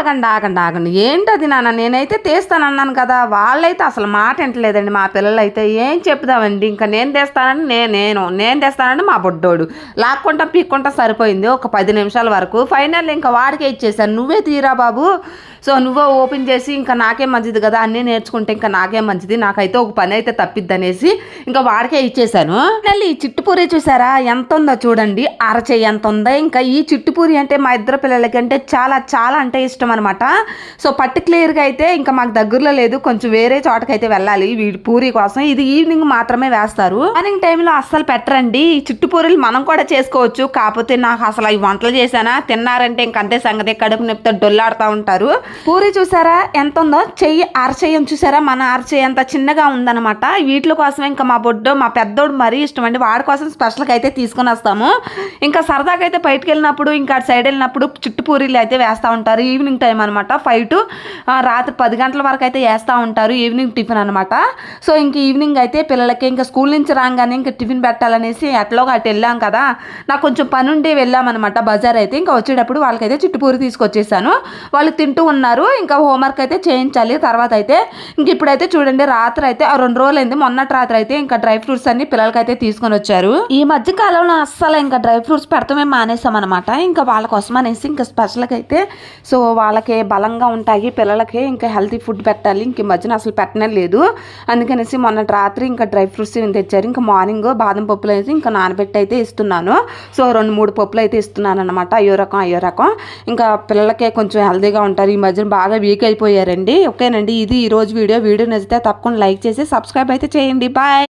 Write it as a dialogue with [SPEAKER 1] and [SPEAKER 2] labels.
[SPEAKER 1] ఆగండి ఆగండి ఆగండి. ఏంటది నాన్న? నేనైతే తీస్తానన్నాను కదా. వాళ్ళైతే అసలు మాట వింటలేదండి. మా పిల్లలు అయితే ఏం చెప్దామండి? ఇంకా నేను తెస్తానని నే నేను నేను తెస్తానని మా బుడ్డోడు. లాక్కుంటా పీక్కుంటా సరిపోయింది. ఒక పది నిమిషాల వరకు. ఫైనల్ ఇంకా వాడికే ఇచ్చేసాను నువ్వే తీరా బాబు. సో నువ్వే ఓపెన్ చేసి ఇంకా నాకే మంచిది కదా. అన్నీ నేర్చుకుంటే ఇంకా నాకే మంచిది. నాకైతే ఒక పని అయితే తప్పిద్ది అనేసి ఇంకా వాడికే ఇచ్చేసాను మళ్ళీ ఈ చిట్టుపూరి చూసారా? ఎంత ఉందో చూడండి. అరచేయి ఎంత ఉందో ఇంకా ఈ చిట్టుపూరి అంటే మా ఇద్దరు పిల్లలకి అంటే చాలా చాలా అంటే ఇష్టం. ఇష్టం అనమాట సో పర్టికులర్గా అయితే ఇంకా మాకు దగ్గరలో లేదు. కొంచెం వేరే చోటకైతే వెళ్ళాలి పూరి కోసం. ఇది ఈవినింగ్ మాత్రమే వేస్తారు. మార్నింగ్ టైంలో అస్సలు పెట్టరండి. ఈ చిట్టుపూరీలు మనం కూడా చేసుకోవచ్చు. కాకపోతే నాకు అసలు ఈ వంటలు చేశానా తిన్నారంటే ఇంకంతే సంగతి. కడుపు నొప్పితో డొల్లాడుతూ ఉంటారు. పూరి చూసారా? ఎంత ఉందో? చెయ్యి అరచేయం చూసారా? మన అరచేయి అంత చిన్నగా ఉందన్నమాట. వీటి కోసం ఇంకా మా బొడ్డు మా పెద్దోడు మరీ ఇష్టం అండి. వాడి కోసం స్పెషల్గా అయితే తీసుకొని వస్తాము. ఇంకా సరదాగా అయితే బయటకు వెళ్ళినప్పుడు ఇంకా అటు సైడ్ వెళ్ళినప్పుడు చుట్టు పూరీలు అయితే వేస్తూ ఉంటారు. ఈవినింగ్ టైం అనమాట ఫైవ్ టు రాత్రి పది గంటల వరకు అయితే వేస్తూ ఉంటారు ఈవినింగ్ టిఫిన్ అనమాట సో ఇంక ఈవినింగ్ అయితే పిల్లలకి ఇంకా స్కూల్ నుంచి రాగానే ఇంకా టిఫిన్ పెట్టాలనేసి ఎట్లాగో అటు వెళ్ళాం కదా. నాకు కొంచెం పని ఉండి వెళ్ళామన్నమాట బజార్ అయితే. ఇంకా వచ్చేటప్పుడు వాళ్ళకైతే చిట్టుపూరి తీసుకొచ్చేసాను. వాళ్ళు తింటూ ఉన్నారు. ఇంకా హోంవర్క్ అయితే చేయించాలి. తర్వాత అయితే ఇంక ఇప్పుడైతే చూడండి రాత్రి అయితే ఆ రెండు రోజులు మొన్నటి రాత్రి అయితే ఇంకా డ్రై ఫ్రూట్స్ అన్ని పిల్లలకైతే తీసుకొని వచ్చారు. ఈ మధ్య కాలంలో అస్సలు ఇంకా డ్రై ఫ్రూట్స్ పెడతామే మానేసాం అనమాట ఇంకా వాళ్ళ కోసం అనేసి ఇంకా స్పెషల్గా అయితే సో వాళ్ళకి బలంగా ఉంటాయి పిల్లలకి ఇంకా హెల్తీ ఫుడ్ పెట్టాలి ఇంక ఈ మధ్యన అసలు పెట్టనే లేదు. అందుకనేసి మొన్న రాత్రి ఇంకా డ్రై ఫ్రూట్స్ తెచ్చారు ఇంకా మార్నింగ్ బాదం పప్పులు అయితే ఇంకా నానబెట్టి అయితే ఇస్తున్నాను. సో రెండు మూడు పప్పులు అయితే ఇస్తున్నాను అనమాట అయ్యో రకం అయ్యో రకం. ఇంకా పిల్లలకే కొంచెం హెల్తీగా ఉంటారు ఈ మధ్యన బాగా వీక్ అయిపోయారండి. ఓకేనండి ఇది ఈ రోజు వీడియో వీడియో నచ్చితే తప్పకుండా లైక్ చేసి సబ్స్క్రైబ్ అయితే చేయండి. బాయ్